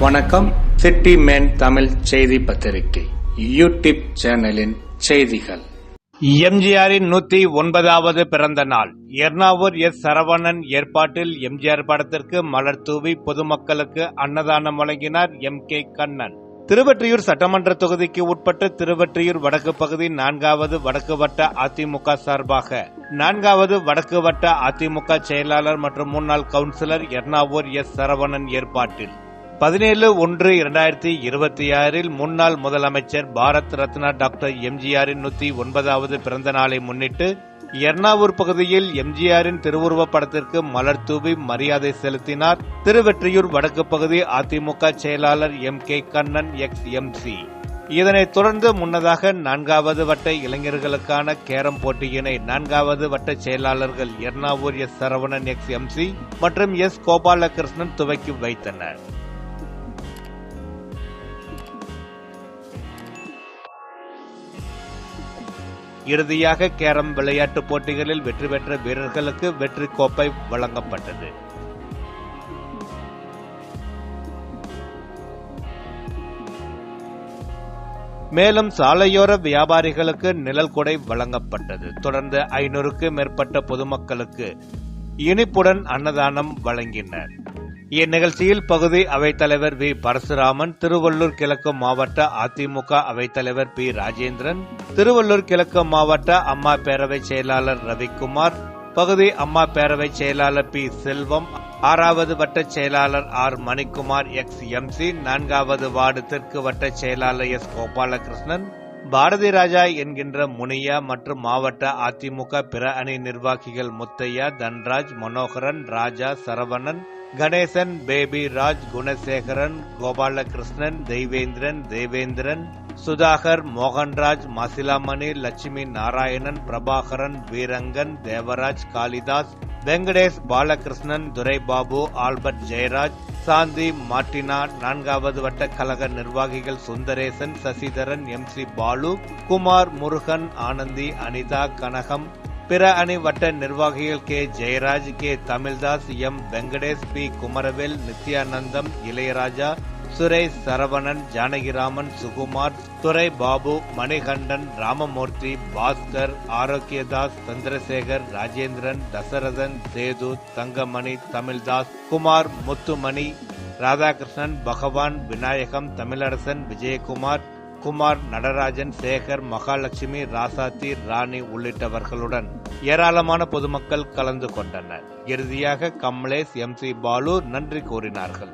வணக்கம். City man Tamil செய்தி பத்திரிகை யூடியூப் சேனலின் செய்திகள். எம்ஜிஆரின் நூத்தி ஒன்பதாவது பிறந்த நாள். எர்ணாவூர் எஸ். சரவணன் ஏற்பாட்டில் எம்ஜிஆர் படத்திற்கு மலர் தூவி பொதுமக்களுக்கு அன்னதானம் வழங்கினார் எம். கே. கண்ணன். திருவற்றியூர் சட்டமன்ற தொகுதிக்கு உட்பட்ட திருவற்றியூர் வடக்கு பகுதி நான்காவது வடக்கு வட்ட அதிமுக சார்பாக. நான்காவது வடக்கு வட்ட அதிமுக செயலாளர் மற்றும் முன்னாள் கவுன்சிலர் எர்ணாவூர் எஸ். சரவணன் ஏற்பாட்டில். பதினேழு ஒன்று இரண்டாயிரத்தி இருபத்தி ஆறில் முன்னாள் முதலமைச்சர் பாரத் ரத்னா டாக்டர் எம்ஜிஆரின் நூத்தி ஒன்பதாவது பிறந்த நாளை முன்னிட்டு எர்ணாவூர் பகுதியில் எம்ஜிஆரின் திருவுருவப் படத்திற்கு மலர் தூவி மரியாதை செலுத்தினார். திருவெற்றியூர் வடக்கு பகுதி அதிமுக செயலாளர் M K Kannan ex MC இதனைத் தொடர்ந்து முன்னதாக நான்காவது வட்ட இளைஞர்களுக்கான கேரம் போட்டியினை நான்காவது வட்ட செயலாளர்கள் Ernavur S Saravanan ex MC மற்றும் எஸ் கோபாலகிருஷ்ணன் துவக்கி வைத்தனர். இறுதியாக கேரம் விளையாட்டுப் போட்டிகளில் வெற்றி பெற்ற வீரர்களுக்கு வெற்றி கோப்பை வழங்கப்பட்டது. மேலும் சாலையோர வியாபாரிகளுக்கு நிழல் கொடை வழங்கப்பட்டது. தொடர்ந்து ஐநூறுக்கு மேற்பட்ட பொதுமக்களுக்கு இனிப்புடன் அன்னதானம் வழங்கினர். இந்நிகழ்ச்சியில் பகுதி அவைத்தலைவர் வி. பரசுராமன் திருவள்ளூர் கிழக்கு மாவட்ட அதிமுக அவைத்தலைவர் பி. ராஜேந்திரன் திருவள்ளூர் கிழக்கு மாவட்ட அம்மா பேரவை செயலாளர் ரவிக்குமார் பகுதி அம்மா பேரவை செயலாளர் பி. செல்வம் ஆறாவது வட்ட செயலாளர் ஆர். மணிக்குமார் எக்ஸ். எம்சி நான்காவது வார்டு தெற்கு வட்ட செயலாளர் எஸ். கோபாலகிருஷ்ணன் பாரதி ராஜா என்கின்ற முனியா மற்றும் மாவட்ட அதிமுக பிற அணி நிர்வாகிகள் Muthaiah Dhanraj Manoharan Raja Saravanan Ganesan Baby Raj Gunasekaran Gopalakrishnan Theivendran Devendran Sudhakar Mohanraj Masilamani Lakshmi Narayanan Prabhakaran Veerangan Devaraj Kalidas Venkatesh Balakrishnan Duraibabu Albert Jayaraj Shanthi Martina நான்காவது வட்ட கழக நிர்வாகிகள் சுந்தரேசன் சசிதரன் எம் சி பாலு குமார் முருகன் ஆனந்தி அனிதா கனகம் பிற அணி வட்ட நிர்வாகிகள் K. Jayaraj K. Tamildas M. Venkatesh P. Kumaravel Nithyanandam Ilaiyaraja Suresh Saravanan Janakiraman Sukumar Durai Babu Manikandan Ramamoorthy Bhaskar Arokiyadas Chandrasekar Rajendran Dasarathan Sethu Thangamani Tamildas Kumar Muthumani Radhakrishnan Bhagavan Vinayagam Tamilarasan Vijayakumar Kumar Natarajan Sekar Mahalakshmi ராசாத்தி ராணி உள்ளிட்டவர்களுடன் ஏராளமான பொதுமக்கள் கலந்து கொண்டனர். இறுதியாக Kamlesh M C Balu நன்றி கூறினார்கள்.